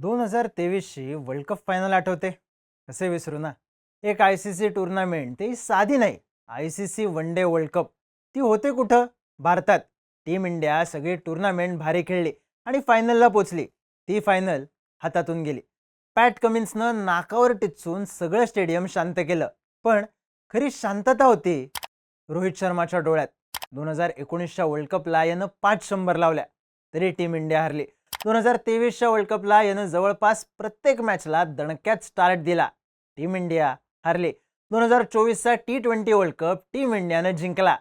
दोन हजार तेवीसची world cup final आठवते. कसे विसरू ना? एक आय सी सी टुर्नामेंट ती साधी नाही. I C C one day world cup. ती होते कुठं? भारतात. टीम इंडिया सगळी टुर्नामेंट भारी खेळली आणि फायनलला पोचली. ती फायनल हातातून गेली. पॅट कमिन्सनं नाकावर टिचून सगळं स्टेडियम शांत केलं. पण खरी शांतता होती रोहित शर्माच्या डोळ्यात. दोन हजार एकोणीसच्या वर्ल्ड कपला यानं पाच शंभर लावल्या. तरी टीम इंडिया हरली. दोन हजार तेवीसच्या वर्ल्ड कपला यानं जवळपास प्रत्येक मॅचला दणक्यात स्टार्ट दिला. टीम इंडिया हरली. दोन हजार चोवीसचा T twenty world cup team इंडियानं जिंकला.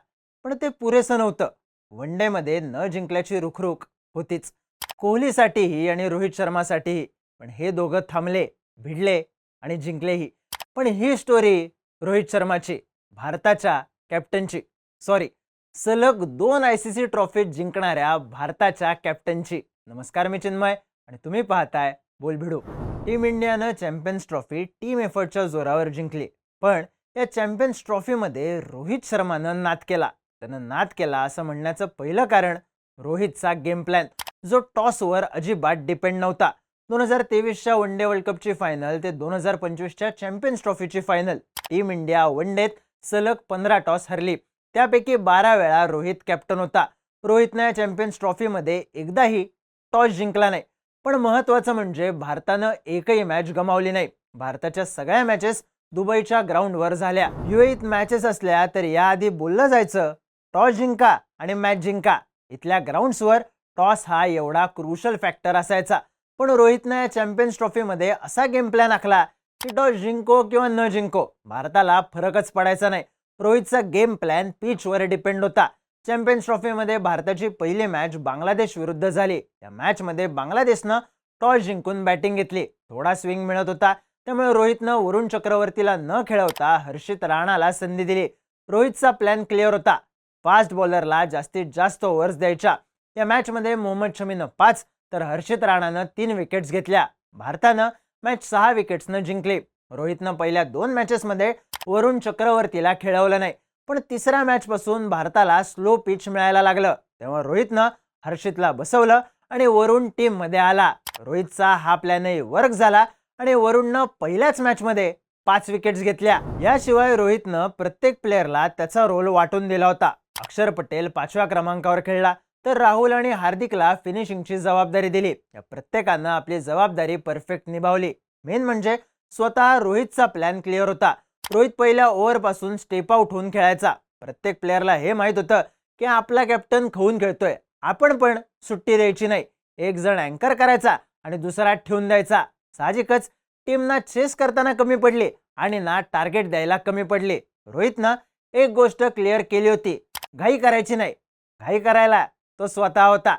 पण ते पुरेसं नव्हतं. वन डेमध्ये न जिंकल्याची रुखरुख होतीच. कोहलीसाठीही आणि रोहित शर्मासाठीही. पण हे दोघं थांबले भिडले आणि जिंकलेही. पण ही स्टोरी रोहित शर्माची भारताच्या कॅप्टनची सॉरी सलग दोन आय सी सी ट्रॉफी जिंकणाऱ्या भारताच्या कॅप्टनची नमस्कार मी चिन्मय आणि तुम्ही पाहताय बोलभिडू. टीम इंडियानं चॅम्पियन्स ट्रॉफी टीम एफर्टच्या जोरावर जिंकली. पण या चॅम्पियन्स ट्रॉफीमध्ये रोहित शर्मानं नाद केला. त्यानं नाद केला असं म्हणण्याचं पहिलं कारण रोहितचा गेम प्लॅन जो टॉसवर अजिबात डिपेंड नव्हता. दोन हजार तेवीसच्या वन डे वर्ल्ड कपची फायनल ते दोन हजार पंचवीसच्या चॅम्पियन्स ट्रॉफीची फायनल टीम इंडिया वन डेत सलग पंधरा टॉस हरली. त्यापैकी बारा वेळा रोहित कॅप्टन होता. रोहितनं या चॅम्पियन्स ट्रॉफीमध्ये एकदाही टॉस जिंकला नाही. पण महत्त्वाचं म्हणजे भारतानं एकही मॅच गमावली नाही. भारताच्या सगळ्या मॅचेस दुबईच्या ग्राउंडवर झाल्या. युएईत मॅचेस असल्या तर याआधी बोललं जायचं टॉस जिंका आणि मॅच जिंका. इथल्या ग्राउंड्सवर टॉस हा एवढा क्रुशल फॅक्टर असायचा. पण रोहितनं या चॅम्पियन्स ट्रॉफीमध्ये असा गेम प्लॅन आखला की टॉस जिंको किंवा न जिंको भारताला फरकच पडायचा नाही. रोहितचा गेम प्लॅन पिचवर डिपेंड होता. चॅम्पियन्स ट्रॉफीमध्ये भारताची पहिली मॅच बांगलादेश विरुद्ध झाली. या मॅचमध्ये बांगलादेशनं टॉस जिंकून बॅटिंग घेतली. थोडा स्विंग मिळत होता. त्यामुळे रोहितनं वरुण चक्रवर्तीला न खेळवता हर्षित राणाला संधी दिली. रोहितचा प्लॅन क्लिअर होता. फास्ट बॉलरला जास्तीत जास्त ओव्हर्स द्यायच्या. या मॅचमध्ये मोहम्मद शमीनं पाच तर हर्षित राणानं तीन विकेट्स घेतल्या. भारतानं मॅच सहा विकेट्सनं जिंकली. रोहितनं पहिल्या दोन मॅचेसमध्ये वरुण चक्रवर्तीला खेळवलं नाही. पण तिसऱ्या मॅचपासून भारताला स्लो पिच मिळायला लागलं. तेव्हा रोहितनं हर्षितला बसवलं आणि वरुण टीममध्ये आला. रोहितचा हा प्लॅनही वर्क झाला आणि वरुणनं पहिल्याच मॅचमध्ये पाच विकेट्स घेतल्या. याशिवाय रोहितनं प्रत्येक प्लेअरला त्याचा रोल वाटून दिला होता. अक्षर पटेल पाचव्या क्रमांकावर खेळला तर राहुल आणि हार्दिकला फिनिशिंगची जबाबदारी दिली. या प्रत्येकानं आपली जबाबदारी परफेक्ट निभावली. मेन म्हणजे स्वतः रोहितचा प्लॅन क्लिअर होता. रोहित पहिल्या ओव्हरपासून स्टेप आउट होऊन खेळायचा. प्रत्येक प्लेअरला हे माहीत होतं की आपला कॅप्टन खवून खेळतोय. आपण पण सुट्टी द्यायची नाही. एक जण अँकर करायचा आणि दुसरा ठेवून द्यायचा. साहजिकच टीमना चेस करताना कमी पडली आणि ना टार्गेट द्यायला कमी पडले. रोहितनं एक गोष्ट क्लिअर केली होती. घाई करायची नाही. घाई करायला तो स्वतः होता.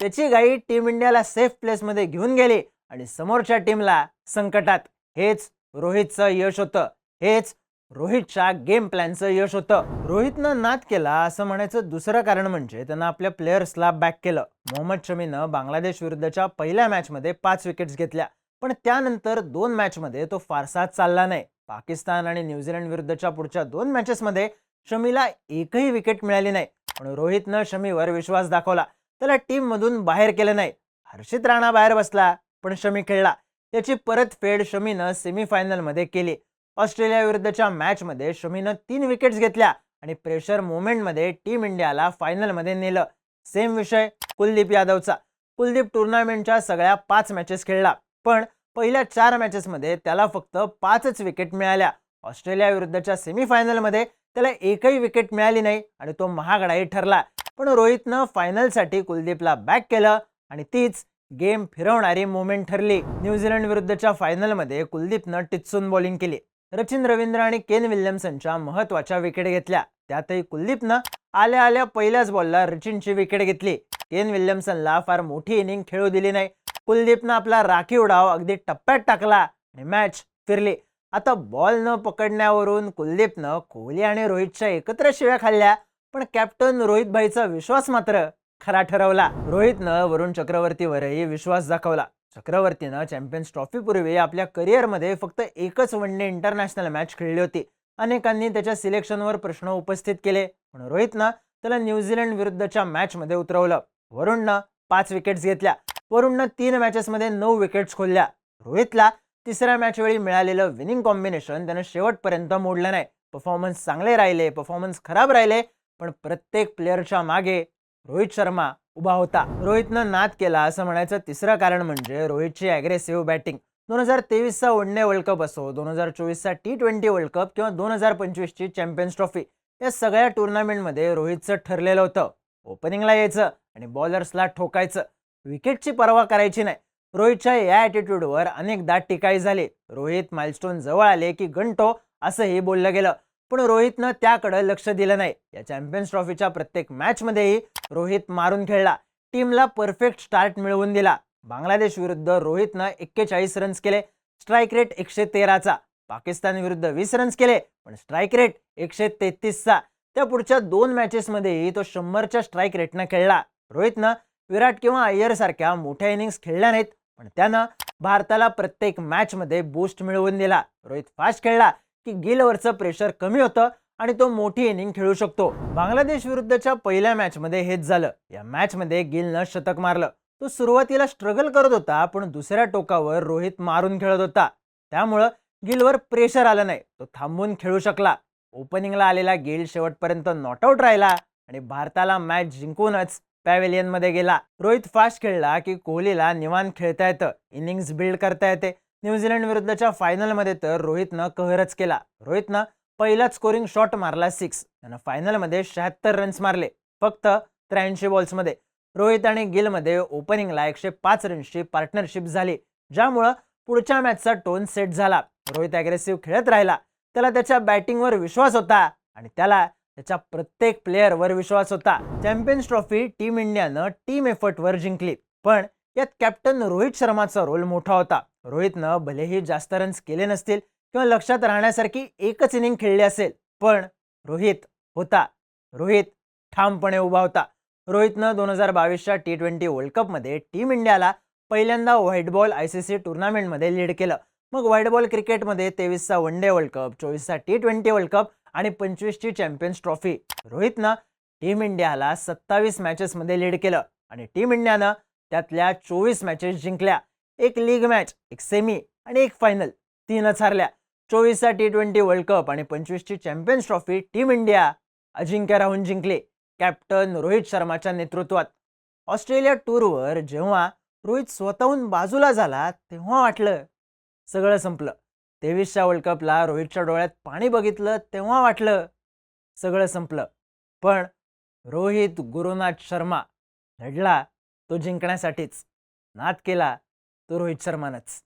त्याची घाई टीम इंडियाला सेफ प्लेसमध्ये घेऊन गेली आणि समोरच्या टीमला संकटात. हेच रोहितचं यश होतं. हेच रोहितच्या गेम प्लॅनचं यश होतं. रोहितनं नाद केला असं म्हणायचं दुसरं कारण म्हणजे त्यानं आपल्या प्लेयर्सला बॅक केलं. मोहम्मद शमीनं बांगलादेश विरुद्धच्या पहिल्या मॅचमध्ये पाच विकेट्स घेतल्या. पण त्यानंतर दोन मॅचमध्ये तो फारसा चालला नाही. पाकिस्तान आणि न्यूझीलंड विरुद्धच्या पुढच्या दोन मॅचेसमध्ये शमीला एकही विकेट मिळाली नाही. पण रोहितनं शमीवर विश्वास दाखवला. त्याला टीममधून बाहेर केलं नाही. हर्षित राणा बाहेर बसला पण शमी खेळला. त्याची परतफेड शमीनं सेमीफायनलमध्ये केली. ऑस्ट्रेलिया विरुद्धच्या मॅचमध्ये शमीनं तीन विकेट्स घेतल्या आणि प्रेशर मुवमेंटमध्ये टीम इंडियाला फायनलमध्ये नेलं. सेम विषय कुलदीप यादवचा. कुलदीप टुर्नामेंटच्या सगळ्या पाच मॅचेस खेळला पण पहिल्या चार मॅचेसमध्ये त्याला फक्त पाचच विकेट मिळाल्या. ऑस्ट्रेलिया विरुद्धच्या सेमीफायनलमध्ये त्याला एकही विकेट मिळाली नाही आणि तो महागडाही ठरला. पण रोहितनं फायनलसाठी कुलदीपला बॅक केलं आणि तीच गेम फिरवणारी मोमेंट ठरली. न्यूझीलंड विरुद्धच्या फायनलमध्ये कुलदीपनं टिचून बॉलिंग केली. रचिन रवींद्र आणि केन विल्यमसनच्या महत्त्वाच्या विकेट घेतल्या. त्यातही कुलदीपनं आल्या आल्या पहिल्याच बॉलला रचिनची विकेट घेतली. केन विल्यमसनला फार मोठी इनिंग खेळू दिली नाही. कुलदीपनं आपला राखीव डाव अगदी टप्प्यात टाकला आणि मॅच फिरली. आता बॉल न पकडण्यावरून कुलदीपनं कोहली आणि रोहितच्या एकत्र शिव्या खाल्ल्या पण कॅप्टन रोहित भाईचा विश्वास मात्र खरा ठरवला. रोहितनं वरुण चक्रवर्तीवरही विश्वास दाखवला. चक्रवर्तीनं चॅम्पियन्स ट्रॉफीपूर्वी आपल्या करिअरमध्ये फक्त एकच वन डे इंटरनॅशनल मॅच खेळली होती. अनेकांनी त्याच्या सिलेक्शनवर प्रश्न उपस्थित केले. पण रोहितनं त्याला न्यूझीलंड विरुद्धच्या मॅचमध्ये उतरवलं. वरुणनं पाच विकेट्स घेतल्या. वरुणनं तीन मॅचेसमध्ये नऊ विकेट्स खोलल्या. रोहितला तिसऱ्या मॅच वेळी मिळालेलं विनिंग कॉम्बिनेशन त्यानं शेवटपर्यंत मोडलं नाही. परफॉर्मन्स चांगले राहिले परफॉर्मन्स खराब राहिले पण प्रत्येक प्लेअरच्या मागे रोहित शर्मा उभा होता. रोहितनं नाद केला. असं म्हणायचं तिसरं कारण म्हणजे रोहितची अग्रेसिव्ह बॅटिंग दोन हजार तेवीसचा वन डे वर्ल्ड कप असो दोन हजार चोवीसचा टी ट्वेंटी वर्ल्ड कप किंवा दोन हजार पंचवीसची चॅम्पियन्स ट्रॉफी या सगळ्या टुर्नामेंटमध्ये रोहितचं ठरलेलं होतं. ओपनिंगला यायचं आणि बॉलर्सला ठोकायचं. विकेटची पर्वा करायची नाही. रोहितच्या या ॲटिट्यूडवर अनेकदा टिकाई झाली. रोहित माइलस्टोन जवळ आले की गंटो असंही बोललं गेलं. पण रोहितनं त्याकडे लक्ष दिलं नाही. या चॅम्पियन्स ट्रॉफीच्या प्रत्येक मॅचमध्येही रोहित मारून खेळला. टीमला परफेक्ट स्टार्ट मिळवून दिला. बांगलादेश विरुद्ध रोहितनं एक्केचाळीस रन्स केले. स्ट्राईक रेट एकशे तेराचा. पाकिस्तान विरुद्ध वीस रन्स केले पण स्ट्राईक रेट एकशे तेहतीसचा. त्या पुढच्या दोन मॅचेसमध्येही तो शंभरच्या स्ट्राईक रेटनं खेळला. रोहितनं विराट किंवा अय्यर सारख्या मोठ्या इनिंग्स खेळल्या नाहीत पण त्यानं भारताला प्रत्येक मॅचमध्ये बूस्ट मिळवून दिला. रोहित फास्ट खेळला. की गिलवरचं प्रेशर कमी होतं आणि तो मोठी इनिंग खेळू शकतो. बांगलादेश विरुद्धच्या पहिल्या मॅचमध्ये हेच झालं. या मॅचमध्ये गिलनं शतक मारलं. तो सुरुवातीला स्ट्रगल करत होता पण दुसऱ्या टोकावर रोहित मारून खेळत होता. त्यामुळं गिलवर प्रेशर आलं नाही. तो थांबून खेळू शकला. ओपनिंगला आलेला गिल शेवटपर्यंत नॉटआउट राहिला आणि भारताला मॅच जिंकूनच पॅवेलियनमध्ये गेला. रोहित फास्ट खेळला की कोहलीला निवांत खेळता येतं. इनिंग्स बिल्ड करता येते. न्यूझीलंड विरुद्धच्या फायनलमध्ये तर रोहितनं कहरच केला. रोहितनं पहिला स्कोरिंग शॉट मारला सिक्स त्यानं फायनलमध्ये शहात्तर रन्स मारले. फक्त त्र्याऐंशी बॉल्समध्ये रोहित आणि गिलमध्ये ओपनिंगला एकशे पाच रन्सची पार्टनरशिप झाली. ज्यामुळं पुढच्या मॅचचा टोन सेट झाला. रोहित अग्रेसिव्ह खेळत राहिला. त्याला त्याच्या बॅटिंगवर विश्वास होता आणि त्याला त्याच्या प्रत्येक प्लेअरवर विश्वास होता. चॅम्पियन्स ट्रॉफी टीम इंडियानं टीम एफर्टवर जिंकली. पण यात कॅप्टन रोहित शर्माचा रोल मोठा होता. रोहितनं भलेही जास्त रन्स केले नसतील किंवा लक्षात राहण्यासारखी एकच इनिंग खेळली असेल पण रोहित होता. रोहित ठामपणे उभा होता. रोहितनं दोन हजार बावीसच्या टी ट्वेंटी वर्ल्ड कपमध्ये टीम इंडियाला पहिल्यांदा white ball I C C टुर्नामेंटमध्ये lead केलं. मग व्हाईट बॉल क्रिकेटमध्ये तेवीसचा वन डे वर्ल्ड कप चोवीसचा टी ट्वेंटी वर्ल्ड कप आणि पंचवीसची चॅम्पियन्स ट्रॉफी रोहितनं टीम इंडियाला सत्तावीस मॅचेसमध्ये लीड केलं आणि टीम इंडियानं त्यातल्या चोवीस मॅचेस जिंकल्या. एक लीग मॅच एक सेमी आणि एक फायनल. तीनच हरल्या. चोवीसचा टी ट्वेंटी वर्ल्ड कप आणि पंचवीसची चॅम्पियन्स ट्रॉफी टीम इंडिया अजिंक्य राहून जिंकले. कॅप्टन रोहित शर्माच्या नेतृत्वात. ऑस्ट्रेलिया टूरवर जेव्हा रोहित स्वतःहून बाजूला झाला तेव्हा वाटलं सगळं संपलं. तेवीसच्या वर्ल्ड कपला रोहितच्या डोळ्यात पाणी बघितलं तेव्हा वाटलं सगळं संपलं. पण रोहित गुरुनाथ शर्मा लढला तो जिंकण्यासाठीच. नाद केला तो रोहित शर्मानंच